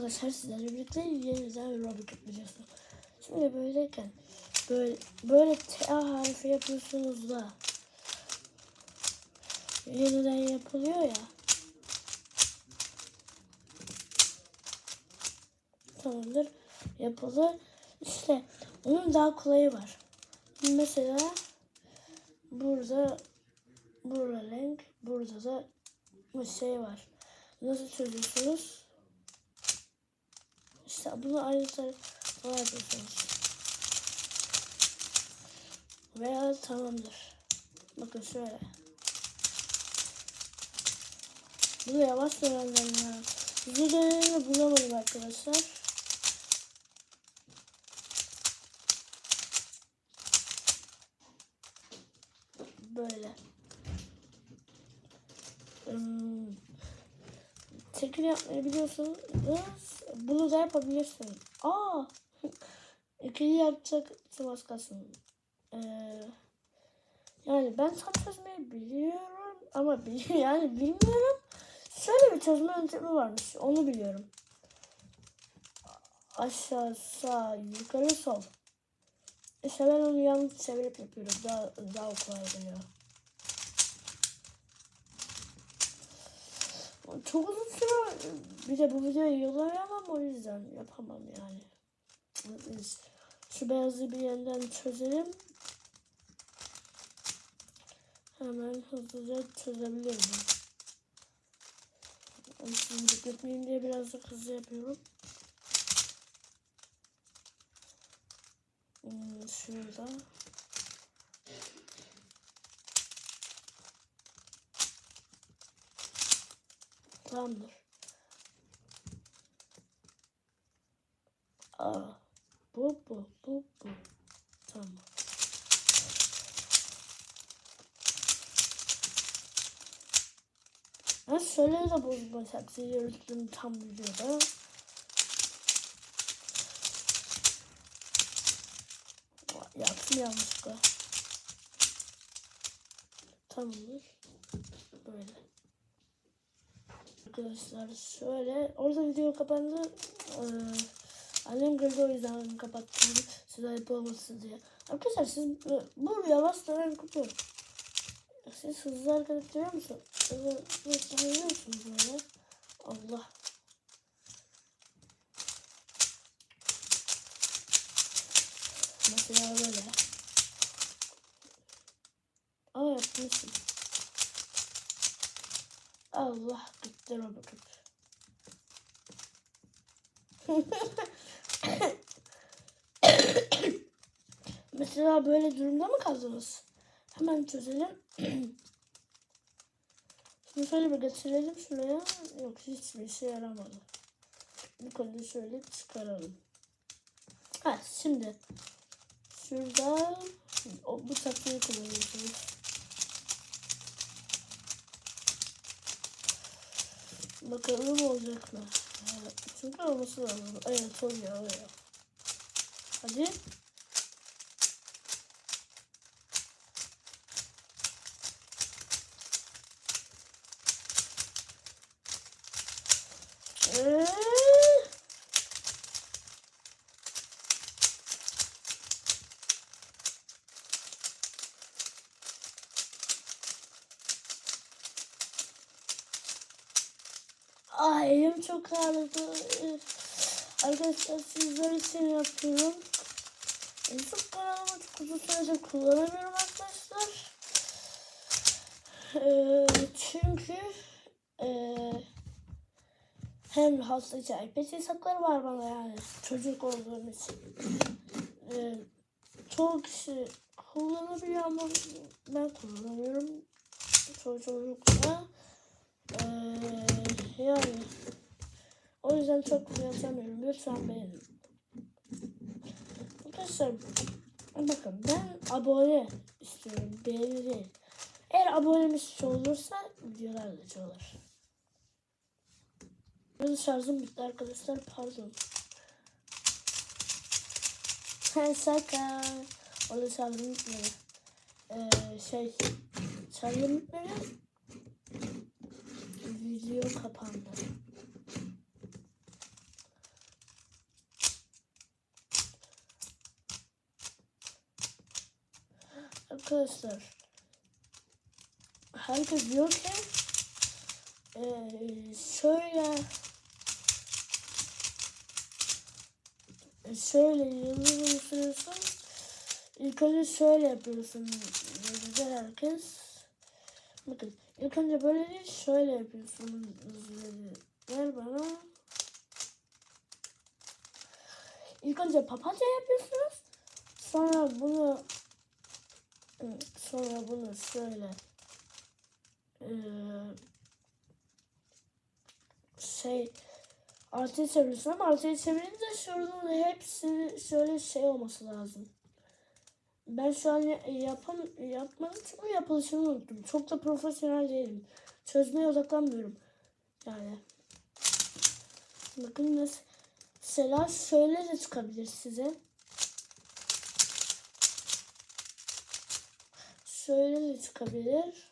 arkadaşlar sizlerle birlikte yeniden Roblox yapacağız. Şimdi böyleyken böyle böyle T harfi yapıyorsunuz da yeniden yapılıyor ya. Tamamdır. Yapılır. İşte onun daha kolayı var. Mesela burada burada renk, burada da bir şey var. Nasıl çözüyorsunuz? İşte bunu tarafa yapıyorsunuz. Veya tamamdır. Bakın şöyle. Bunu yavaş öğrendim ya. Videolarını bulamadım arkadaşlar. Böyle. Hmm. Tekil yapmayı biliyorsanız bunu da yapabilirsiniz. Aa! İkili yapacaktım az kalsın. Ee, yani ben tam çözmeyi biliyorum ama bil yani bilmiyorum. Şöyle bir çözme yöntemi varmış. Onu biliyorum. Aşağı, sağ, yukarı, sol. İşte ben onu yanlış çevirip yapıyorum. Daha, daha kolay geliyor. Çok uzun süre bir de bu videoyu yollayamam o yüzden yapamam yani. Biz şu beyazı bir yeniden çözelim. Hemen hızlıca çözebilirim. Şimdi bekletmeyeyim diye biraz da hızlı yapıyorum. Hmm, şurada. Tamamdır. Aa, bu bu bu bu. Tamam. Ben şöyle de bozma taksi yürüttüm tam videoda. Yaptım yanlışlıkla. Tamamdır. Böyle. Arkadaşlar şöyle orada video kapandı. Ee, annem geldi o yüzden kapattım. Size ayıp olmasın diye. Arkadaşlar siz bu yavaş dönem kutuyorum. Siz hızlı hareket ediyor musunuz? Hızlı sayıyor musunuz böyle? Allah. Mesela böyle. Aa yapmışım. Allah gitti Robocop. Mesela böyle durumda mı kaldınız? Hemen çözelim. Şimdi şöyle bir getirelim şuraya. Yok hiçbir şey yaramadı. Bu konuda şöyle çıkaralım. Ha şimdi şurada o, bu takıyı kullanıyorsunuz. Bakalım olacak mı? Evet, çünkü olması lazım. Evet oluyor oluyor. Hadi. Ay elim çok ağrıdı. Arkadaşlar sizler için yapıyorum. YouTube kanalımı çok uzun süredir kullanamıyorum arkadaşlar. Ee, çünkü ee, hem hasta içi iPad hesapları var bana yani. Çocuk olduğum için. ee, çoğu kişi kullanabiliyor ama ben kullanamıyorum. Çocukla. Ee, yani o yüzden çok yatamıyorum. Lütfen beğenin. Arkadaşlar bakın ben abone istiyorum. Beğeni. Eğer abonemiz olursa videolar da çoğalır. Benim şarjım bitti arkadaşlar. Pardon. Ha şaka. Orada şarjım bitmedi. Ee, şey şarjım bitmedi video kapandı. Arkadaşlar herkes diyor ki e, şöyle e, şöyle yıldız oluşturuyorsun ilk önce şöyle yapıyorsun. Dedi herkes. Bakın ilk önce böyle değil şöyle yapıyorsun dedi ver bana. İlk önce papatya yapıyorsunuz. Sonra bunu sonra bunu şöyle eee, şey artıya çeviriyorsun ama artıya çevirince şuradan hepsi şöyle şey olması lazım. Ben şu an ya- yapam yapmadım çünkü yapılışını unuttum. Çok da profesyonel değilim. Çözmeye odaklanmıyorum. Yani. Bakın mes- mesela şöyle de çıkabilir size. Şöyle de çıkabilir.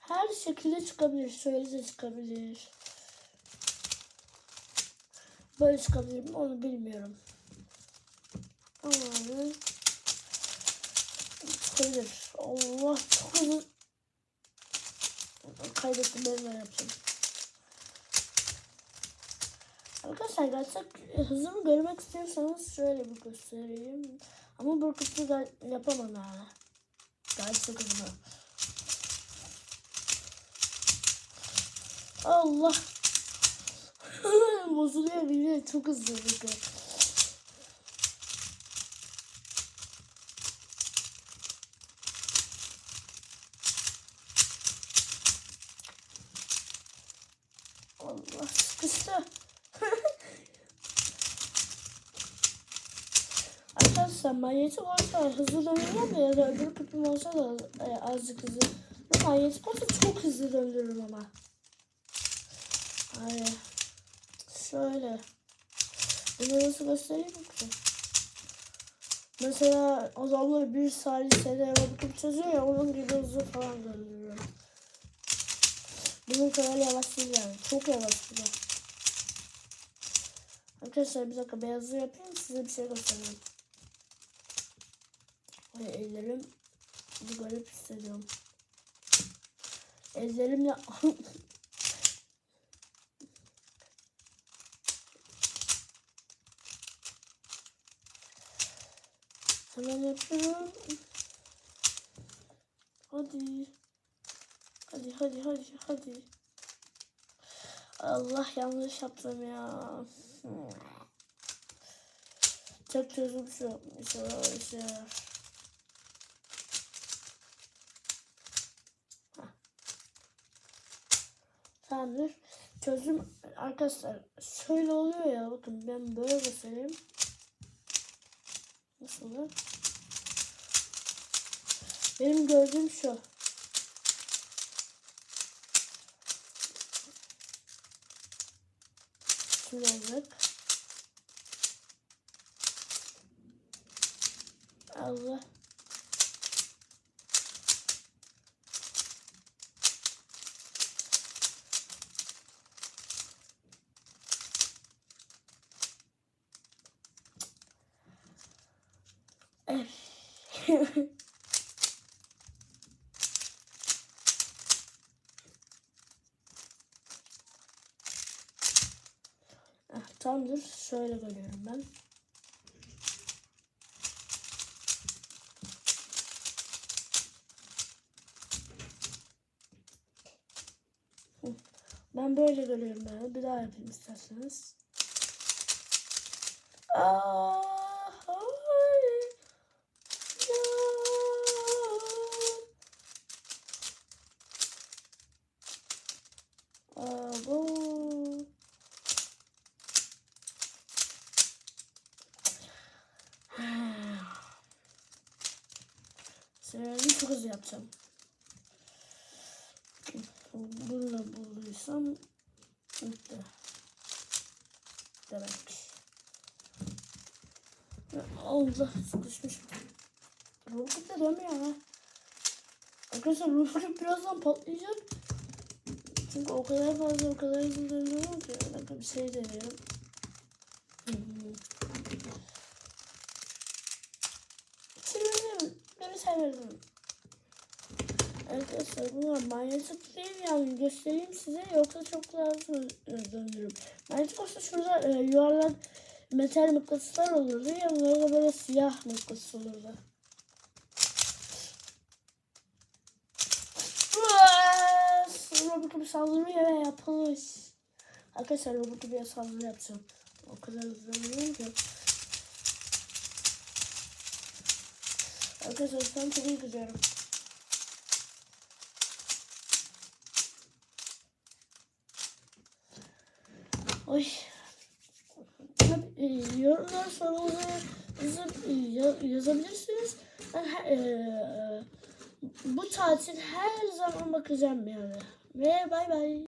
Her şekilde çıkabilir. Şöyle de çıkabilir. Böyle çıkabilir mi onu bilmiyorum. Ama çıkabilir. Allah çok hızlı. Kaybettim ben de yapacağım. Arkadaşlar gerçek hızımı görmek istiyorsanız şöyle bir göstereyim. Ama bu kısmı yapamam yani. Gerçek hızımı. Allah. Bozuluyor biliyor. Çok hızlı bakın. Allah sıkıştı. Arkadaşlar manyetik olsa hızlı döndürürüm ya da öbür küpüm olsa da e, azıcık hızlı. Bu manyetik olsa çok hızlı döndürürüm ama. Ay. Şöyle. Bunu nasıl göstereyim ki? Mesela adamlar bir saniyede bakıp çözüyor ya onun gibi hızlı falan döndürüyorum. Bunun kadar yavaş değil yani. Çok yavaş bu da. Arkadaşlar bir dakika beyazı yapayım size bir şey göstereyim. Ay ellerim garip hissediyorum. Ellerim Hemen yapıyorum. Hadi. Hadi hadi hadi hadi. Allah yanlış yaptım ya. Tek çözüm şu. Yarar. Heh. Tamamdır. Çözüm arkadaşlar şöyle oluyor ya bakın ben böyle göstereyim. Nasıl? Benim gördüğüm şu. Şöyle olacak. Allah. Ah, tamamdır. Şöyle görüyorum ben. Ben böyle görüyorum ben. Bir daha yapayım isterseniz. Aa, Sırayı çok hızlı yapacağım. Bunu bulduysam bitti. Demek. Allah sıkışmış. Roket de dönmüyor ha. Arkadaşlar roket birazdan patlayacak. Çünkü o kadar fazla o kadar hızlı dönüyorum ki. Bir dakika bir şey deneyelim. Hmm. Verdim. Arkadaşlar bunlar manyetik değil yani göstereyim size yoksa çok lazım döndürürüm. Manyetik olsa şurada e, yuvarlak metal mıknatıslar olurdu yanlarında böyle siyah mıknatıs olurdu. Robot'a bir saldırı yere yapılmış. Arkadaşlar Robot'a bir saldırı yapacağım. O kadar hızlanıyorum ki. Arkadaşlar sen çok gidiyorum. Oy. Tabii, yorumlar sorularınızı ya- yazabilirsiniz. Ben he- e, bu tatil her zaman bakacağım yani. Ve bay bay.